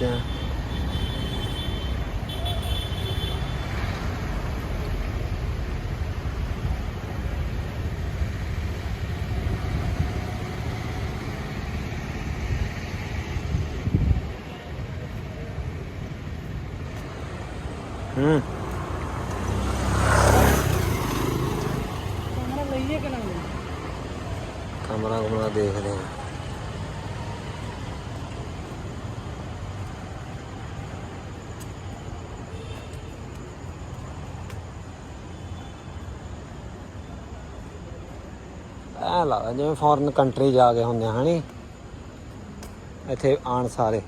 Time ਹੋ ਗਿਆ ਤੇ ਹੁਣ ਪਹੁੰਚੇ ਆ ਹੂੰ ਕਮਰਾ ਲਈਏ ਕਿ ਨਾ ਲਈਏ ਕਮਰਾ ਕਮਰਾ ਦੇਖਦੇ ਆ ਐ ਲੱਗਦਾ ਜਿਵੇਂ ਫੋਰਨ ਕੰਟਰੀ ਜਾ ਕੇ ਹੁੰਦੇ ਆ ਇੱਥੇ ਆਣ ਸਾਰੇ।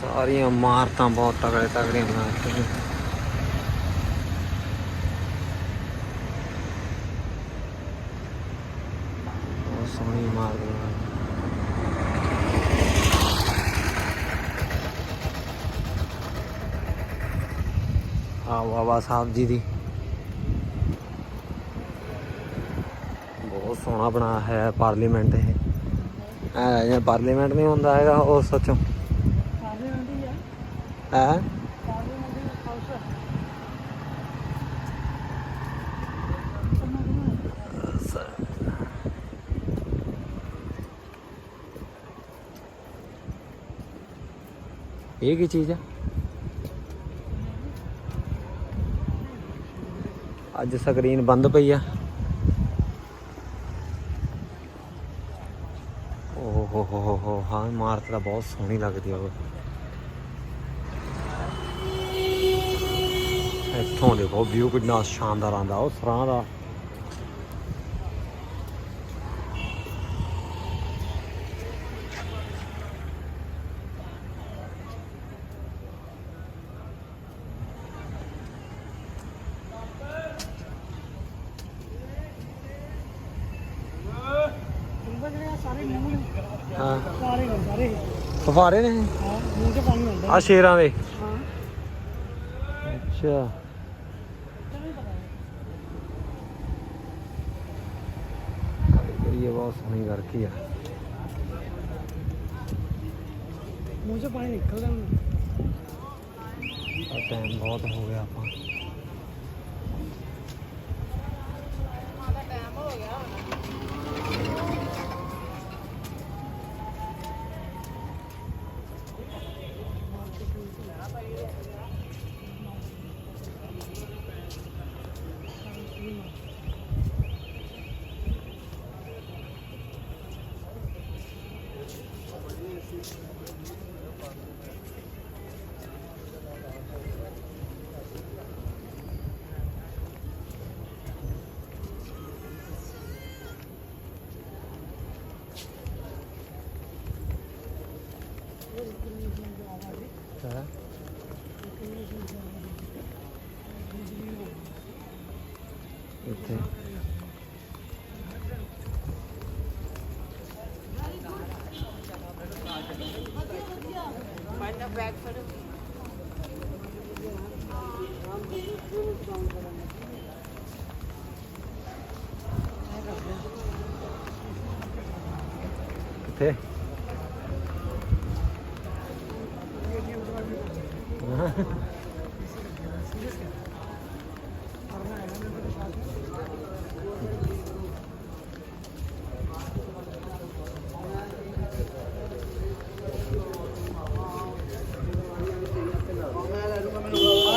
ਸਾਰੀਆਂ ਇਮਾਰਤਾਂ ਬਹੁਤ ਤਗੜੇ ਤਗੜੇ ਇਮਾਰਤਾਂ ਨੇ ਬਹੁਤ ਸੋਹਣੀ ਇਮਾਰਤ ਹੈ ਆ ਬਾਬਾ ਸਾਹਿਬ ਜੀ ਦੀ। ਬਹੁਤ ਸੋਹਣਾ ਬਣਾਇਆ ਹੈ ਪਾਰਲੀਮੈਂਟ ਇਹ। ਐ ਜਿਵੇਂ ਪਾਰਲੀਮੈਂਟ ਨਹੀਂ ਹੁੰਦਾ ਹੈਗਾ ਉਹ ਸੱਚੋਂ। ਆ ਹੈ? ਆ ਇਹ ਕੀ ਚੀਜ਼ ਆ? ਅੱਜ ਸਕਰੀਨ ਬੰਦ ਪਈ ਆ। ਓਹ ਹੋ ਹੋ ਹੋ ਹਾਂ ਇਮਾਰਤ ਤਾਂ ਬਹੁਤ ਸੋਹਣੀ ਲੱਗਦੀ ਆ ਉਹ। ਇੱਥੋਂ ਦੇਖੋ ਵਿਊ ਕਿੰਨਾ ਸ਼ਾਨਦਾਰ ਆਂਦਾ ਉਹ ਸਰਾਂ ਦਾ ਤੁੰਬਾ ਜਿਹੜੇ ਆ ਸਾਰੇ ਮੂੰਹ ਨੇ ਹਾਂ ਸਾਰੇ ਨੇ ਸਾਰੇ ਫਫਾਰੇ ਨੇ ਹਾਂ ਮੂੰਹ 'ਚ ਪਾਣੀ ਹੁੰਦਾ ਆ ਸ਼ੇਰਾਂ ਦੇ। ਹਾਂ। ਅੱਛਾ। ਤੈਨੂੰ ਪਤਾ ਹੈ ਕਰੀਏ ਬਹੁਤ ਸੋਹਣੀ ਕਰਕੇ ਆ। ਮੂੰਹ 'ਚ ਪਾਣੀ ਨਿਕਲਦਾ। ਆ ਟਾਈਮ ਬਹੁਤ ਹੋ ਗਿਆ ਆਪਾਂ। ਇੱਥੇ। ਕਿੱਥੇ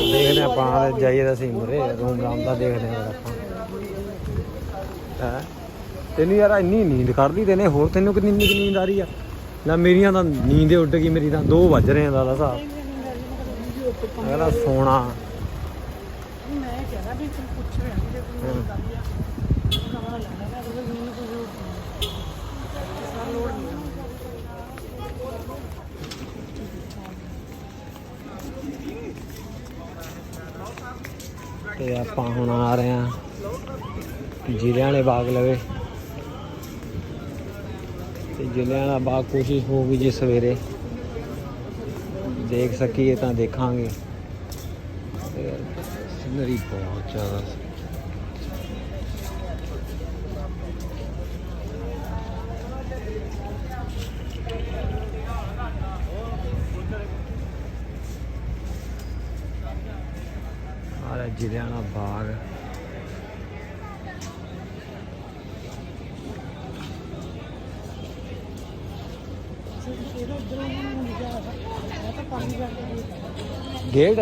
ਦੇਖਦੇ ਆਪਾਂ ਆ ਜਾਈਏ ਤਾਂ ਸਹੀ ਮੁਰੇ ਰੂਮ ਰਾਮ ਦਾ ਦੇਖਦੇ ਆ ਆਪਾਂ। ਹੈ? ਤੈਨੂੰ ਯਾਰ ਇੰਨੀ ਨੀਂਦ ਕਰਦੀ ਤੈਨੇ ਹੋਰ ਤੈਨੂੰ ਕਿੰਨੀ ਨੀਂਦ ਨੀਂਦ ਆ ਰਹੀ ਆ? ਨਾ ਮੇਰੀਆਂ ਤਾਂ ਨੀਂਦੇ ਉੱਡ ਗਈ ਮੇਰੀ ਤਾਂ 2 ਵੱਜ ਰਹੇ ਆ ਦਾ ਹਿਸਾਬ ਅਗਲਾ ਸੋਣਾ। ਮੈਂ ਕਹਿੰਦਾ ਵੀ ਤੂੰ ਪੁੱਛ ਰਿਹਾ ਜੇ ਤੂੰ ਗੱਲ ਆ ਕਮਰਾ ਲੈਣਾ ਹੈ ਉਹਦੇ ਮੈਨੂੰ ਕੋਈ ਜ਼ਰੂਰਤ ਨਹੀਂ ਸਰ ਲੋੜ ਨਹੀਂ ਤੇ ਆਪਾਂ ਹੁਣ ਆ ਰਹੇ ਆ ਜ਼ਿਲ੍ਹਿਆਂ ਵਾਲੇ ਬਾਗ ਲਵੇ। ਤੇ ਜ਼ਿਲ੍ਹਿਆਂ ਵਾਲਾ ਬਾਗ ਕੋਸ਼ਿਸ਼ ਹੋਊਗੀ ਜੇ ਸਵੇਰੇ। ਦੇਖ ਸਕੀਏ ਤਾਂ ਦੇਖਾਂਗੇ। ਤੇ ਸਿਨਰੀ ਬਹੁਤ ਜ਼ਿਆਦਾ ਸੀ। ਆਹ ਲੈ ਬਾਗ ਗੇਟ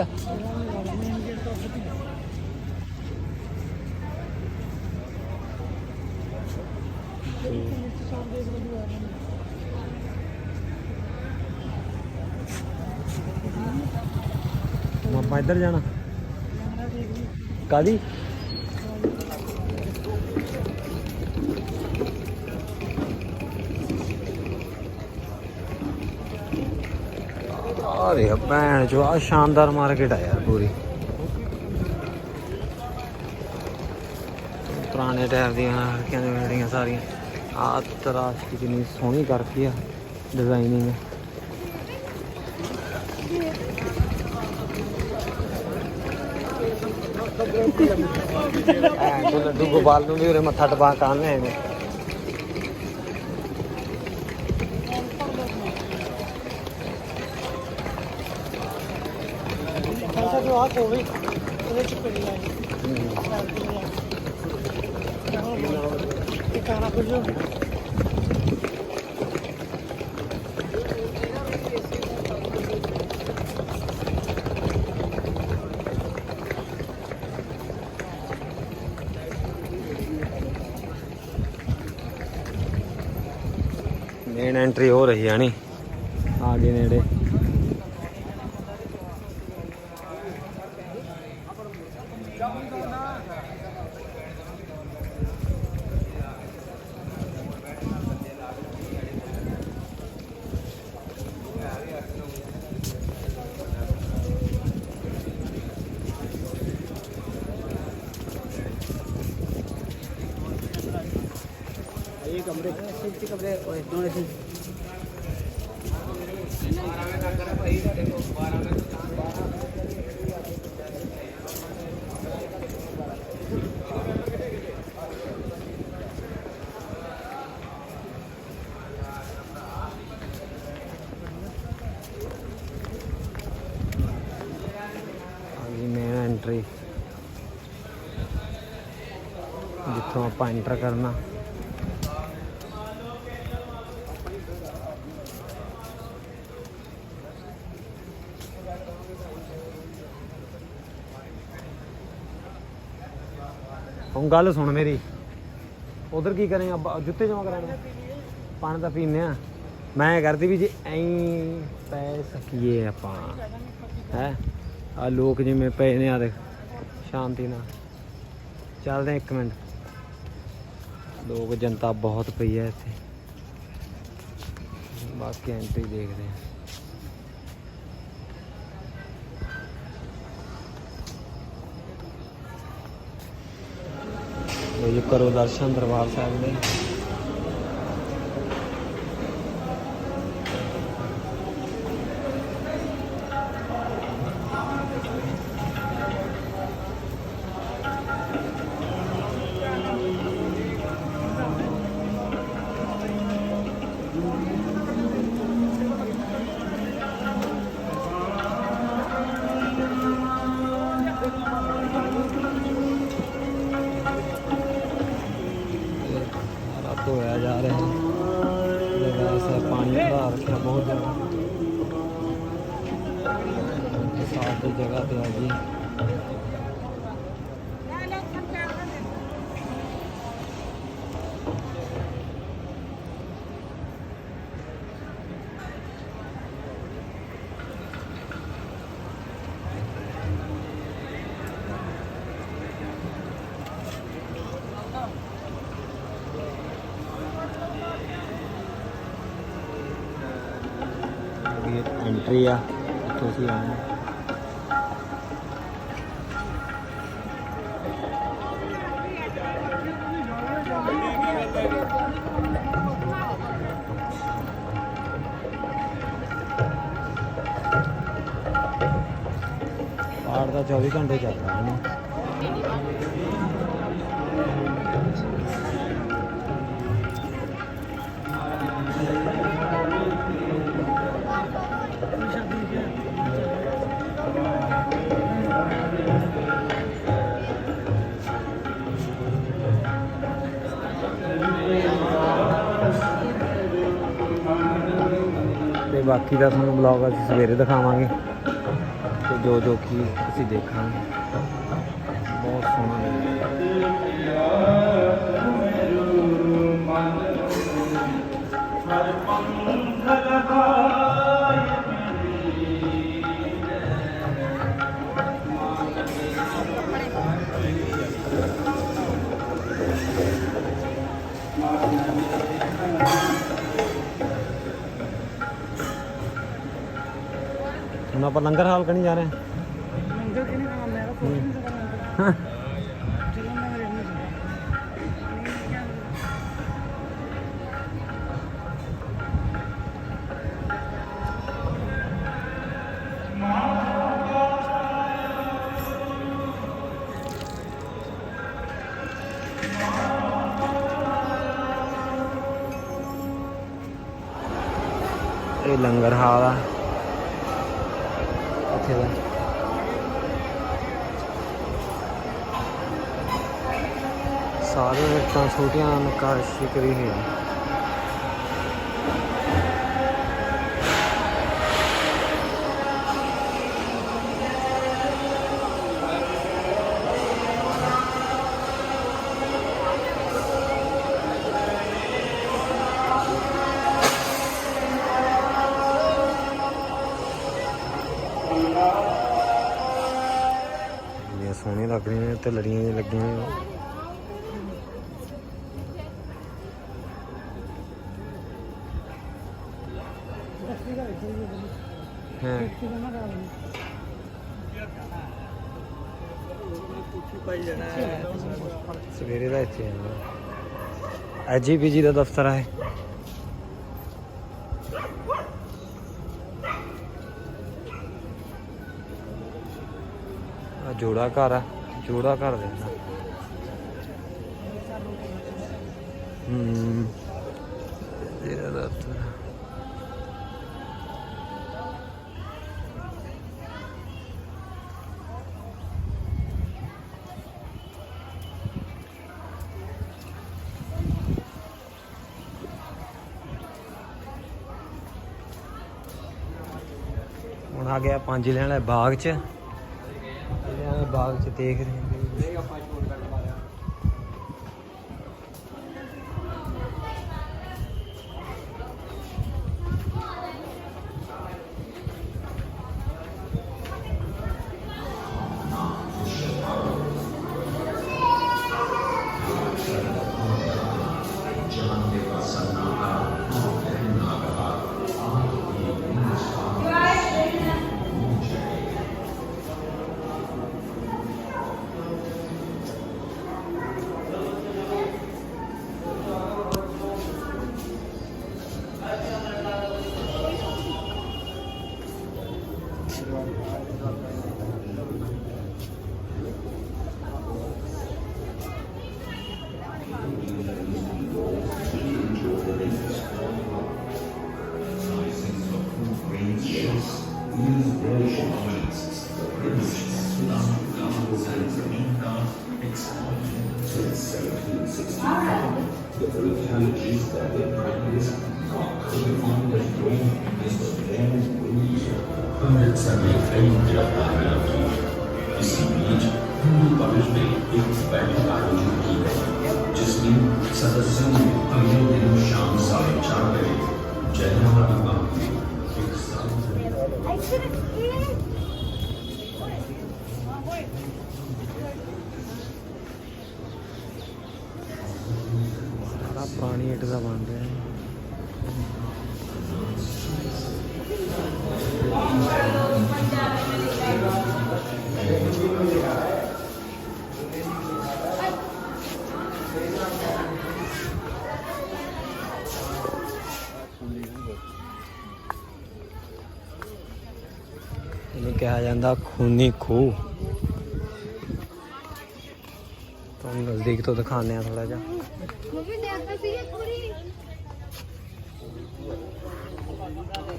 ਆਪਾਂ ਇੱਧਰ ਜਾਣਾ ਕਾਦੀ? ਆ ਦੇ ਭੈਣ ਚੋ ਆ ਸ਼ਾਨਦਾਰ ਮਾਰਕੀਟ ਆ ਯਾਰ ਪੂਰੀ। ਪੁਰਾਣੇ ਟਾਈਪ ਦੀਆਂ ਹਰਕਿਆਂ ਦੀਆਂ ਬਿਲਡਿੰਗਾਂ ਸਾਰੀਆਂ ਆ ਤਰਾਸ਼ੀ ਕਿੰਨੀ ਸੋਹਣੀ ਕਰਤੀ ਆ ਡਿਜ਼ਾਈਨਿੰਗ ਐ ਤੂੰ ਲੱਡੂ ਗੋਪਾਲ ਨੂੰ ਵੀ ਉਰੇ ਮੱਥਾ ਟਪਾ ਕਾਨ ਲੈ ਆਵੇਂ ਖਾਲਸਾ ਜੋ ਆ ਕੋਵੇ ਉਹਦੇ ਚ ਪੜੀ ਲਾਈ ਇਹ ਕਾਰਾ ਕੁਝ ਐਂਟਰੀ ਹੋ ਰਹੀ ਹੈ ਨੀ ਆਗੇ ਨੇੜੇ ये कमरे सेफ्टी कमरे नॉन ਜਿੱਥੋਂ ਆਪਾਂ ਐਂਟਰ ਕਰਨਾ। ਹੁਣ ਗੱਲ ਸੁਣ ਮੇਰੀ। ਉਧਰ ਕੀ ਕਰੇਗਾ ਜੁੱਤੇ ਜਮਾ ਕਰਾਣੇ ਪਾਣੀ ਤਾਂ ਪੀਨੇ ਆ। ਮੈਂ ਕਰਦੀ ਵੀ ਜੇ ਐਂ ਪੈ ਸਕੀਏ ਆਪਾਂ। ਹੈ? ਆ ਲੋਕ ਜਿਵੇਂ ਪਏ ਨੇ ਆ ਦੇਖ, ਸ਼ਾਂਤੀ ਨਾਲ। ਚੱਲਦੇ ਆ ਇੱਕ ਮਿੰਟ। ਲੋਕ ਜਨਤਾ ਬਹੁਤ ਪਈ ਹੈ ਇੱਥੇ। ਬਾਕੀ ਐਂਟਰੀ ਦੇਖਦੇ ਆ ਲਓ ਜੀ, ਕਰੋ ਦਰਸ਼ਨ ਦਰਬਾਰ ਸਾਹਿਬ ਦੇ। ਇਹ ਐਂਟਰੀ ਆ ਬਾਕੀ ਦਾ ਤੁਹਾਨੂੰ ਬਲੌਗ ਅਸੀਂ ਸਵੇਰੇ ਦਿਖਾਵਾਂਗੇ। ਤੇ ਜੋ ਜੋ ਕੀ ਅਸੀਂ ਦੇਖਾਂਗੇ ਬਹੁਤ ਸੋਹਣਾ ਲੱਗਿਆ ਹੁਣ ਆਪਾਂ ਲੰਗਰ ਹਾਲ ਕਣੀ ਜਾ ਰਹੇ ਹਾਂ ਨਹੀਂ ਚਲੋ ਮੈਂ ਇਹ ਲੰਗਰ ਹਾਲ ਆ ਇੱਥੇ ਦਾ ਸਾਰੇ ਛੋਟੀਆਂ ਨਕਾਸ਼ੀ ਕਰੀ ਹੋਈ ਆ। ਸੋਹਣੇ ਲੱਗ ਰਹੇ ਨੇ ਤੇ ਲੜੀਆਂ ਜਿਹੀਆਂ ਲੱਗੀਆਂ। ਸਵੇਰੇ ਐਜੀਪੀਜੀ ਦਾ ਦਫ਼ਤਰ ਹੈ ਆ ਜੋੜਾ ਘਰ ਆ, ਜੋੜਾ ਘਰ ਦੇ ਨਾ ਹੂੰ। ਇਹਦਾ ਦਫ਼ਤਰ ਆ ਗਿਆ ਪੰਜ ਲੈਣ ਵਾਲੇ ਬਾਗ 'ਚ। ਇਹਨਾਂ ਦੇ ਬਾਗ 'ਚ ਦੇਖ ਰਹੇ ਹਾਂ। ਪੁਰਾਣੀ ਇੱਟ ਦਾ ਬਣ ਰਿਹਾ ਜਾਂਦਾ ਖੂਨੀ ਖੂਹ। ਤੁਹਾਨੂੰ ਨਜ਼ਦੀਕ ਤੋਂ ਦਿਖਾਉਂਦੇ ਆ ਥੋੜਾ ਜਿਹਾ।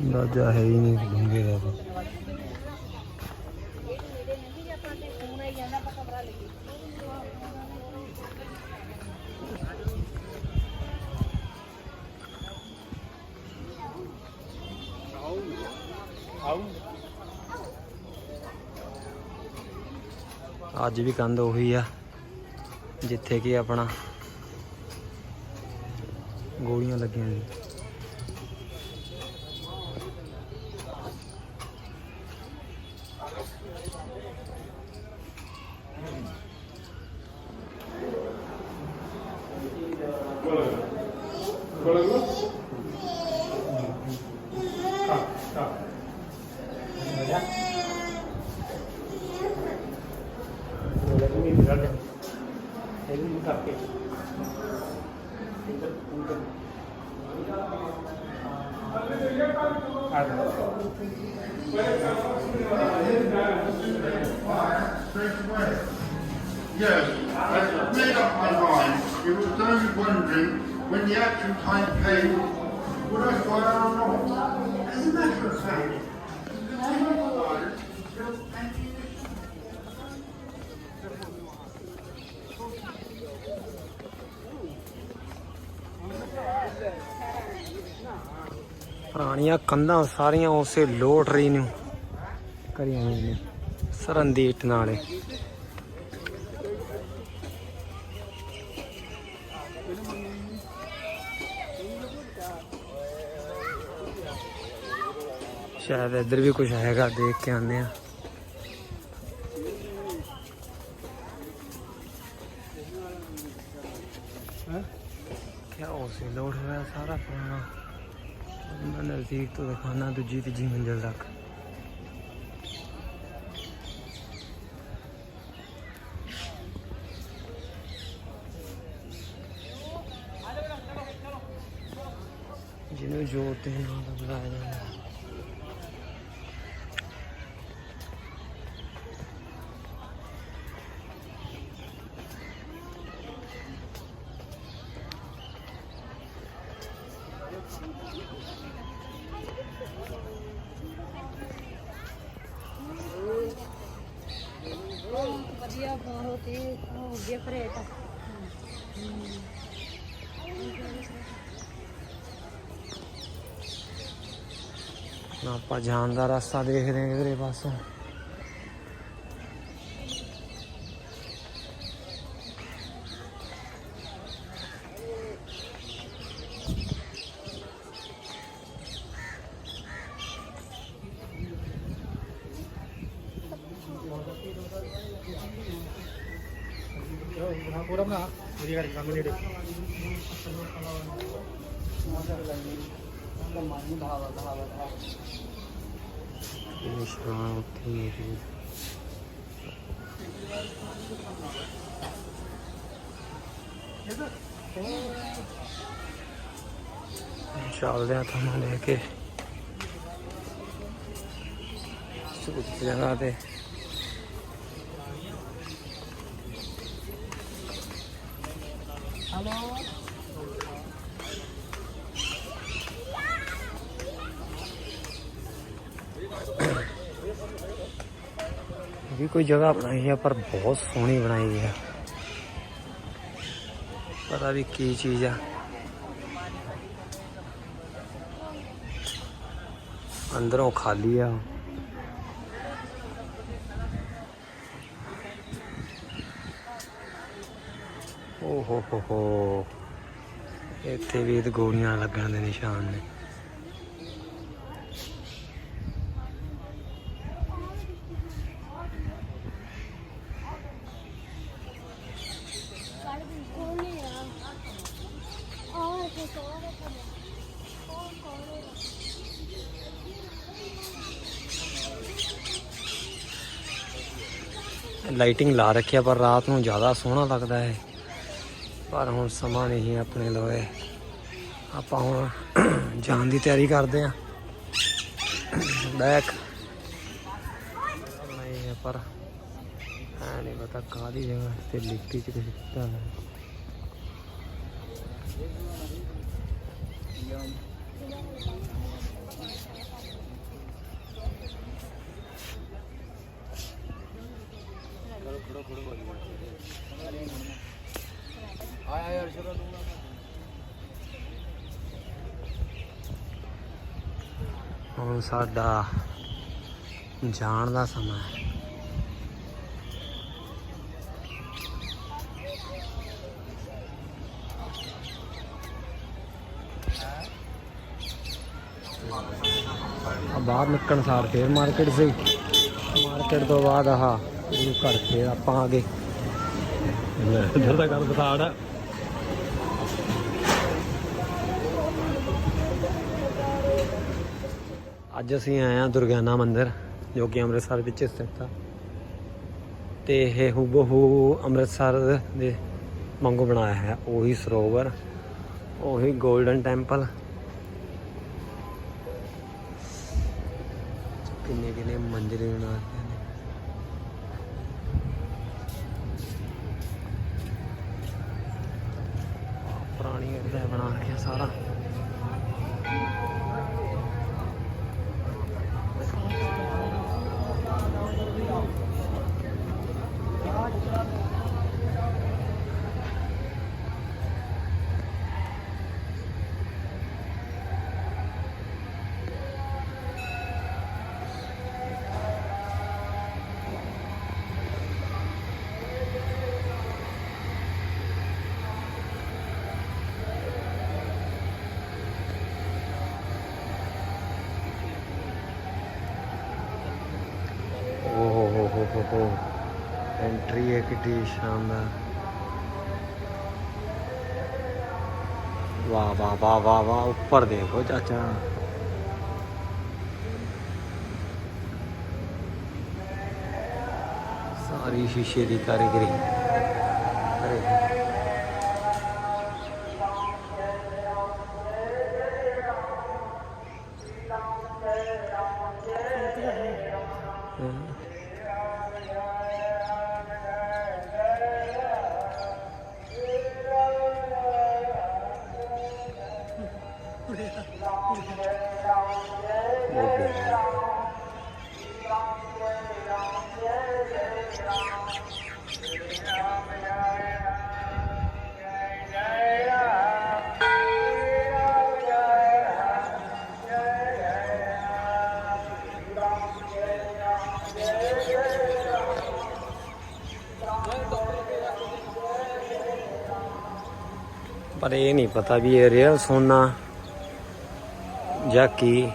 ਅੰਦਾਜ਼ਾ ਹੈ ਹੀ ਨਹੀਂ ਡੂੰਘੇ ਦਾ ਤਾਂ। ਅੱਜ ਵੀ ਕੰਧ ਉਹੀ ਆ ਜਿੱਥੇ ਕਿ ਆਪਣਾ ਗੋਲੀਆਂ ਲੱਗੀਆਂ ਸੀ Gracias. ਪੁਰਾਣੀਆਂ ਕੰਧਾਂ ਸਾਰੀਆਂ ਉਸੇ ਲੋਟ ਰਹੀ ਨੂੰ। ਕਰੀਆਂ ਹੋਈਆਂ ਨੇ ਸਰੰਦੀ ਇੱਟ ਨਾਲੇ ਸ਼ਾਇਦ ਇੱਧਰ ਵੀ ਕੁਝ ਹੈਗਾ ਦੇਖ ਕੇ ਆਉਂਦੇ ਆ। ਕਿਆ ਉਸੇ ਲੋਟ ਹੋਇਆ ਸਾਰਾ ਪੁਰਾਣਾ? ਨਜ਼ਦੀਕ ਤੋਂ ਦਿਖਾਣਾ ਦੂਜੀ ਤੀਜੀ ਮੰਜ਼ਿਲ ਤੱਕ ਜਿਹਨੂੰ ਜੋਤ ਦੇ ਨਾਮ ਤੋਂ ਬੁਲਾਇਆ ਜਾਂਦਾ ਹੈ। ਵਧੀਆ, ਬਹੁਤ ਹੀ ਹੋ ਗਿਆ ਫਰੇਟ ਨਾ ਆਪਾਂ ਜਾਣ ਦਾ ਰਸਤਾ ਦੇਖਦੇ ਰਹੇ ਹਾਂ ਕਿਧਰੇ ਪਾਸੋਂ। ਨਿਸ਼ਾਨ ਉੱਥੇ ਚੱਲਦੇ ਆ ਤੁਹਾਨੂੰ ਲੈ ਕੇ। ਸੁੱਤ ਜਗ੍ਹਾ ਤੇ। ਕੋਈ ਜਗ੍ਹਾ ਬਣਾਈ ਹੈ, ਪਰ ਬਹੁਤ ਸੋਹਣੀ ਬਣਾਈ ਹੈ। ਪਤਾ ਵੀ ਕੀ ਚੀਜ਼ ਆ। ਅੰਦਰੋਂ ਖਾਲੀ ਆ। ਓ ਹੋ ਹੋ ਹੋ। ਇੱਥੇ ਵੀ ਗੋਲੀਆਂ ਲੱਗਣ ਦੇ ਨਿਸ਼ਾਨ ਨੇ ਕੋਨੇ ਆ ਆਹ ਤੇ ਕੋਨੇ ਕੋਨੇ ਕੋਨੇ ਲਾਈਟਿੰਗ ਲਾ ਰੱਖਿਆ ਪਰ ਰਾਤ ਨੂੰ ਜ਼ਿਆਦਾ ਸੋਹਣਾ ਲੱਗਦਾ ਹੈ ਪਰ ਹੁਣ ਸਮਾਂ ਨਹੀਂ ਆਪਣੇ ਲੋਏ ਆਪਾਂ ਹੁਣ ਜਾਣ ਦੀ ਤਿਆਰੀ ਕਰਦੇ ਆਂ। ਬੈਕ ਪਰ ਐ ਨਹੀਂ ਪਤਾ ਕਾਹਦੀ ਜਗ੍ਹਾ ਤੇ ਲਿਖਤੀ ਚ ਕੁਝ ਦਿੱਤਾ ਹੈ ਹੁਣ ਸਾਡਾ ਜਾਣ ਦਾ ਸਮਾਂ ਹੈ। ਬਾਹਰ ਨਿਕਲਣ ਸਾਰ ਫੇਰ ਮਾਰਕੀਟ ਸੀ। ਮਾਰਕੀਟ ਤੋਂ ਬਾਅਦ ਆਹ ਗੁਰੂ ਘਰ ਆਪਾਂ ਆ ਗਏ। ਇੱਧਰ ਦਾ ਘਰ ਬਤਾੜ ਅੱਜ ਅਸੀਂ ਆਏ ਹਾਂ ਦੁਰਗਿਆਨਾ ਮੰਦਿਰ ਜੋ ਕਿ ਅੰਮ੍ਰਿਤਸਰ ਵਿੱਚ ਸਥਿਤ ਆ। ਤੇ ਇਹ ਹੂਬਹੂ ਅੰਮ੍ਰਿਤਸਰ ਦੇ ਵਾਂਗੂ ਬਣਾਇਆ ਹੈ ਉਹੀ ਸਰੋਵਰ ਉਹੀ 골ਡਨ ਟੈਂਪਲ ਕਿੰਨੇ ਕਿੰਨੇ ਮੰਜਰੇ ਬਣਾ ਬਣਾ ਰੱਖਿਆ ਹੈ ਕਿੱਡੀ ਸ਼ਾਨਦਾਰ ਵਾਹ ਵਾਹ ਵਾਹ ਵਾਹ ਵਾਹ ਉੱਪਰ ਦੇਖੋ ਚਾਚਾ ਸਾਰੀ ਸ਼ੀਸ਼ੇ ਦੀ ਕਾਰੀਗਰੀ ਪਰ ਇਹ ਨਹੀਂ ਪਤਾ ਵੀ ਇਹ ਰੀਅਲ ਸੋਨਾ ਜਾਂ ਕੀ।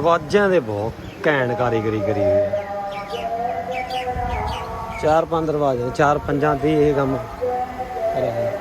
ਦਰਵਾਜ਼ਿਆਂ ਦੇ ਬਹੁਤ ਘੈਂਟ ਕਾਰੀਗਰੀ ਕਰੀ ਹੋਈ ਹੈ। ਚਾਰ ਪੰਜ ਦਰਵਾਜ਼ੇ ਨੇ, ਚਾਰ ਪੰਜਾਂ ਦੀ ਇਹ ਕੰਮ ਕਰਿਆ ਹੈ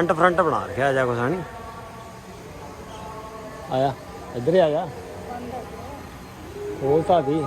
ਫਰੰਟ ਫਰੰਟ ਬਣਾ ਰੱਖਿਆ ਆ ਜਾ ਕੁਛ ਹਣੀ ਆਇਆ ਇੱਧਰ ਹੀ ਆ ਜਾ ਖੋਲ ਤਾਂ ਦੀ।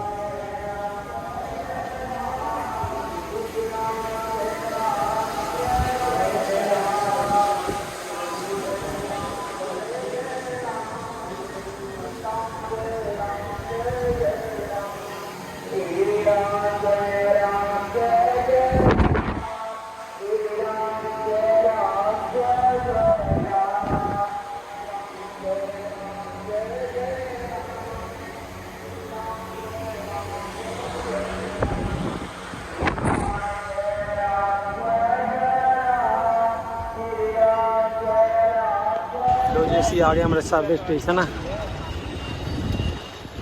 ਆ ਗਏ ਅੰਮ੍ਰਿਤਸਰ ਦੇ ਸਟੇਸ਼ਨ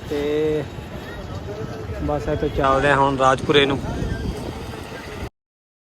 ਤੇ ਬਸ ਇੱਥੋਂ ਚੱਲਦੇ ਹਾਂ ਹੁਣ ਰਾਜਪੁਰੇ ਨੂੰ।